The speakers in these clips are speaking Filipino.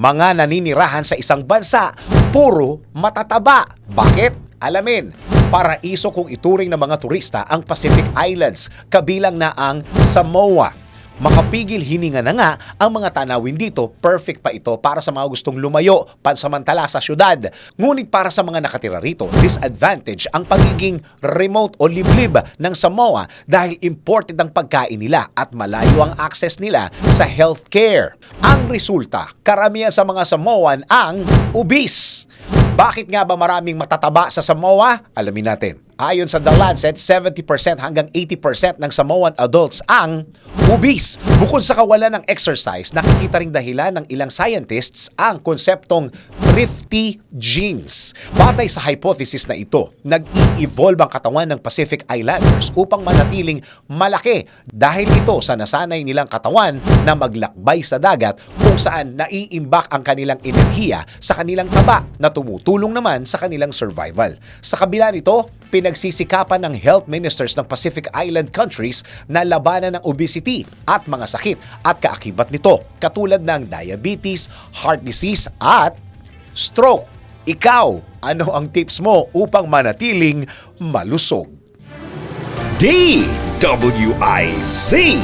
mga naninirahan sa isang bansa, puro matataba. Bakit? Alamin. Paraiso kung ituring ng mga turista ang Pacific Islands, kabilang na ang Samoa. Makapigil hininga na nga ang mga tanawin dito, perfect pa ito para sa mga gustong lumayo pansamantala sa syudad. Ngunit para sa mga nakatira rito, disadvantage ang pagiging remote o liblib ng Samoa dahil imported ang pagkain nila at malayo ang access nila sa healthcare. Ang resulta, karamihan sa mga Samoan ang obese. Bakit nga ba maraming matataba sa Samoa? Alamin natin. Ayon sa The Lancet, 70% hanggang 80% ng Samoan adults ang obese. Bukod sa kawalan ng exercise, nakikita ring dahilan ng ilang scientists ang konseptong thrifty genes. Batay sa hypothesis na ito, nag-i-evolve ang katawan ng Pacific Islanders upang manatiling malaki dahil ito sa nasanay nilang katawan na maglakbay sa dagat saan naiimbak ang kanilang enerhiya sa kanilang taba na tumutulong naman sa kanilang survival. Sa kabila nito, pinagsisikapan ng health ministers ng Pacific Island countries na labanan ng obesity at mga sakit at kaakibat nito katulad ng diabetes, heart disease at stroke. Ikaw, ano ang tips mo upang manatiling malusog? DWIZ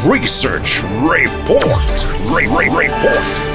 Research Report. Re- Re- Report.